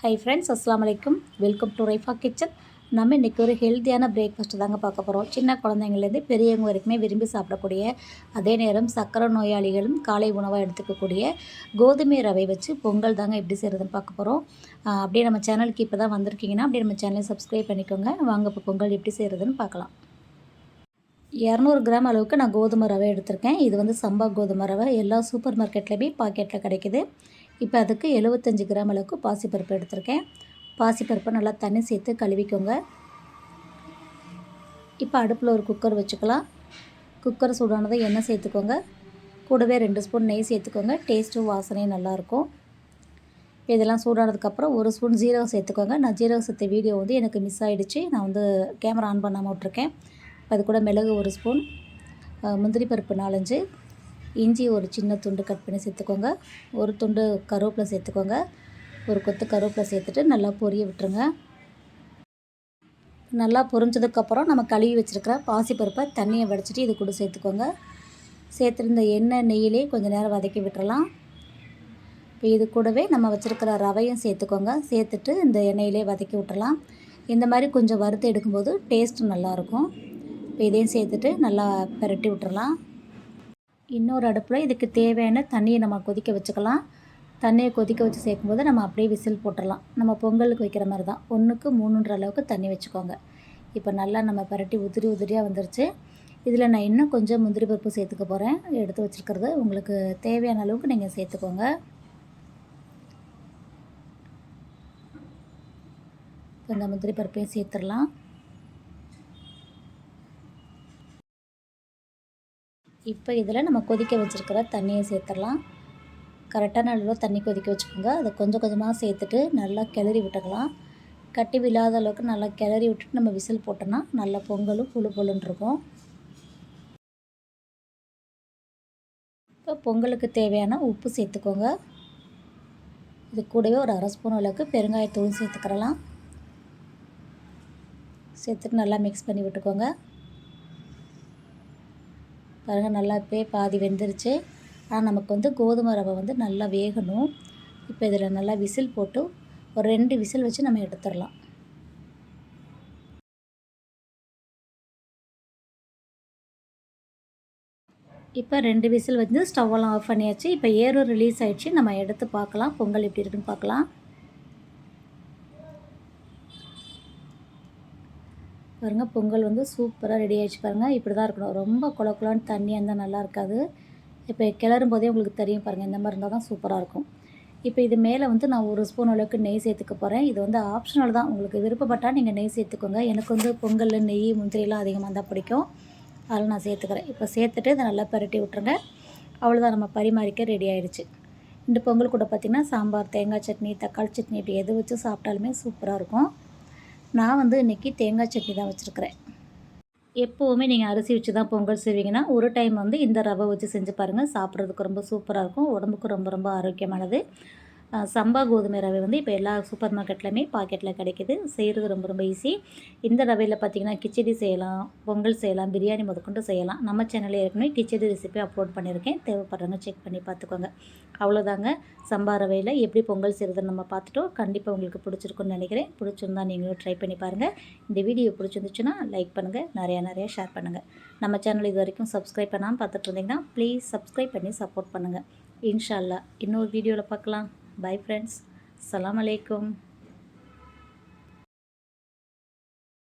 Hi friends அஸ்லாம் வலைக்கும் welcome to Raifa kitchen நம்ம இன்றைக்கி ஒரு ஹெல்த்தியான பிரேக்ஃபாஸ்ட்டு தாங்க பார்க்க போகிறோம் சின்ன குழந்தைங்கள்லேருந்து பெரியவங்க வரைக்குமே விரும்பி சாப்பிடக்கூடிய அதே நேரம் சக்கரை நோயாளிகளும் காலை உணவாக எடுத்துக்கக்கூடிய கோதுமை ரவை வச்சு பொங்கல் தாங்க எப்படி செய்கிறதுன்னு பார்க்க போகிறோம் அப்படியே நம்ம சேனலுக்கு இப்போ தான் வந்திருக்கீங்கன்னா அப்படியே நம்ம சேனலை சப்ஸ்கிரைப் பண்ணிக்கோங்க. வாங்க இப்போ பொங்கல் எப்படி செய்கிறதுன்னு பார்க்கலாம். இரநூறு கிராம் அளவுக்கு நான் கோதுமை ரவை எடுத்திருக்கேன். இது வந்து சம்பா கோதுமை ரவை. எல்லா சூப்பர் மார்க்கெட்லேயுமே பாக்கெட்டில் கிடைக்கிது. இப்போ அதுக்கு எழுபத்தஞ்சி கிராம் அளவுக்கு பாசிப்பருப்பு எடுத்திருக்கேன். பாசிப்பருப்பை நல்லா தண்ணி சேர்த்து கழுவிக்கோங்க. இப்போ அடுப்பில் ஒரு குக்கர் வச்சுக்கலாம். குக்கர் சூடானதை எண்ணெய் சேர்த்துக்கோங்க. கூடவே ரெண்டு ஸ்பூன் நெய் சேர்த்துக்கோங்க. டேஸ்ட்டும் வாசனையும் நல்லாயிருக்கும். இதெல்லாம் சூடானதுக்கப்புறம் ஒரு ஸ்பூன் ஜீரகம் சேர்த்துக்கோங்க. நான் ஜீரகம் சேர்த்த வீடியோ வந்து எனக்கு மிஸ் ஆகிடுச்சு நான் வந்து கேமரா ஆன் பண்ணாமல் விட்ருக்கேன் அது கூட மிளகு ஒரு ஸ்பூன் முந்திரி பருப்பு நாலஞ்சு இஞ்சி ஒரு சின்ன துண்டு கட் பண்ணி சேர்த்துக்கோங்க. ஒரு துண்டு கருவேப்பிலை சேர்த்துக்கோங்க. ஒரு கொத்து கருவேப்பிலை சேர்த்துட்டு நல்லா பொரிய விட்டுருங்க. நல்லா பொரிஞ்சதுக்கப்புறம் நம்ம கழுவி வச்சுருக்கிற பாசிப்பருப்பை தண்ணியை வடிச்சிட்டு இது கூட சேர்த்துக்கோங்க. சேர்த்துருந்த எண்ணெய் நெய்யிலே கொஞ்சம் நேரம் வதக்கி விட்டுறலாம். இப்போ இது கூடவே நம்ம வச்சுருக்கிற ரவையும் சேர்த்துக்கோங்க. சேர்த்துட்டு இந்த எண்ணெயிலே வதக்கி விட்டுறலாம். இந்த மாதிரி கொஞ்சம் வறுத்து எடுக்கும்போது டேஸ்ட்டு நல்லாயிருக்கும். இப்போ இதையும் சேர்த்துட்டு நல்லா பரட்டி விட்டுறலாம். இன்னொரு அடுப்பில் இதுக்கு தேவையான தண்ணியை நம்ம கொதிக்க வச்சுக்கலாம். தண்ணியை கொதிக்க வச்சு சேர்க்கும்போது நம்ம அப்படியே விசில் போட்டுடலாம் நம்ம பொங்கலுக்கு வைக்கிற மாதிரி தான். ஒன்றுக்கு மூணுன்ற அளவுக்கு தண்ணி வச்சுக்கோங்க. இப்போ நல்லா நம்ம பரட்டி உதிரி உதிரியாக வந்துருச்சு. இதில் நான் இன்னும் கொஞ்சம் முந்திரி பருப்பு சேர்த்துக்க போகிறேன் எடுத்து வச்சுருக்கிறது உங்களுக்கு தேவையான அளவுக்கு நீங்கள் சேர்த்துக்கோங்க. இந்த முந்திரி பருப்பையும் சேர்த்துடலாம். இப்போ இதில் நம்ம கொதிக்க வச்சுருக்கிற தண்ணியை சேர்த்துடலாம். கரெக்டான அளவில் தண்ணி கொதிக்க வச்சுக்கோங்க. அதை கொஞ்சம் கொஞ்சமாக சேர்த்துட்டு நல்லா கிளறி விட்டுக்கலாம். கட்டி விழாத அளவுக்கு நல்லா கிளறி விட்டுட்டு நம்ம விசில் போட்டோன்னா நல்லா பொங்கலும் புழு புழுன்னு இருக்கும். இப்போ பொங்கலுக்கு தேவையான உப்பு சேர்த்துக்கோங்க. இது கூடவே ஒரு அரை ஸ்பூன் அளவுக்கு பெருங்காயத்தூள் சேர்த்துக்கிறலாம். சேர்த்துட்டு நல்லா மிக்ஸ் பண்ணி விட்டுக்கோங்க. பாருங்கள் நல்லா இப்போ பாதி வெந்துருச்சு. ஆனால் நமக்கு வந்து கோதுமை ரவை வந்து நல்லா வேகணும். இப்போ இதில் நல்லா விசில் போட்டு ஒரு ரெண்டு விசில் வச்சு நம்ம எடுத்துடலாம். இப்போ ரெண்டு விசில் வந்து ஸ்டவ்வெல்லாம் ஆஃப் பண்ணியாச்சு. இப்போ ஏறும் ரிலீஸ் ஆகிடுச்சு நம்ம எடுத்து பார்க்கலாம். பொங்கல் எப்படி இருக்குன்னு பார்க்கலாம். பாருங்கள் பொங்கல் வந்து சூப்பராக ரெடி ஆகிடுச்சு பாருங்கள் இப்படி தான் இருக்கணும். ரொம்ப குள குளான்னு தண்ணியாக இருந்தால் நல்லா இருக்காது. இப்போ கிளறும் போதே உங்களுக்கு தெரியும் பாருங்கள் இந்த மாதிரி இருந்தால் தான் சூப்பராக இருக்கும். இப்போ இது மேலே வந்து நான் ஒரு ஸ்பூன் அளவுக்கு நெய் சேர்த்துக்க போகிறேன் இது வந்து ஆப்ஷனல் தான். உங்களுக்கு விருப்பப்பட்டால் நீங்கள் நெய் சேர்த்துக்கோங்க. எனக்கு வந்து பொங்கல் நெய் முந்திரிலாம் அதிகமாக தான் பிடிக்கும். அதில் நான் சேர்த்துக்கிறேன். இப்போ சேர்த்துட்டு இதை நல்லா பரட்டி விட்ருங்க அவ்வளோதான் நம்ம பரிமாறிக்க ரெடி ஆகிடுச்சு இந்த பொங்கல் கூட பார்த்திங்கன்னா சாம்பார் தேங்காய் சட்னி தக்காளி சட்னி இப்படி எது வச்சு சாப்பிட்டாலுமே சூப்பராக இருக்கும். நான் வந்து இன்றைக்கி தேங்காய் சட்னி தான் வச்சுருக்கிறேன். எப்போவுமே நீங்கள் அரிசி வச்சு தான் பொங்கல் செய்வீங்கன்னா ஒரு டைம் வந்து இந்த ரவை வச்சு செஞ்சு பாருங்கள் சாப்பிட்றதுக்கு ரொம்ப சூப்பராக இருக்கும். உடம்புக்கு ரொம்ப ரொம்ப ஆரோக்கியமானது. சம்பா கோதுமை ரவை வந்து இப்போ எல்லா சூப்பர் மார்க்கெட்லையுமே பாக்கெட்டில் கிடைக்கிது. செய்கிறது ரொம்ப ரொம்ப ஈஸி இந்த ரவையில் பார்த்திங்கன்னா கிச்சடி செய்யலாம் பொங்கல் செய்யலாம் பிரியாணி முதற்கொண்டு செய்யலாம். நம்ம சேனலில் ஏற்கனவே கிச்சடி ரெசிபி அப்லோட் பண்ணியிருக்கேன். தேவைப்படுறவங்க செக் பண்ணி பார்த்துக்கோங்க அவ்வளோதாங்க சம்பா ரவையில் எப்படி பொங்கல் செய்கிறதுன்னு நம்ம பார்த்துட்டோம். கண்டிப்பாக உங்களுக்கு பிடிச்சிருக்குன்னு நினைக்கிறேன். பிடிச்சிருந்தா நீங்களும் ட்ரை பண்ணி பாருங்கள் இந்த வீடியோ பிடிச்சிருந்துச்சுன்னா லைக் பண்ணுங்கள் நிறையா நிறையா ஷேர் பண்ணுங்கள் நம்ம சேனல் இது வரைக்கும் சப்ஸ்கிரைப் பண்ணாமல் பார்த்துட்டு இருந்தீங்கன்னா ப்ளீஸ் சப்ஸ்கிரைப் பண்ணி சப்போர்ட் பண்ணுங்கள் இன்ஷால்லா இன்னொரு வீடியோவில் பார்க்கலாம். బాయ్ ఫ్రెండ్స్ సలాం అలైకుం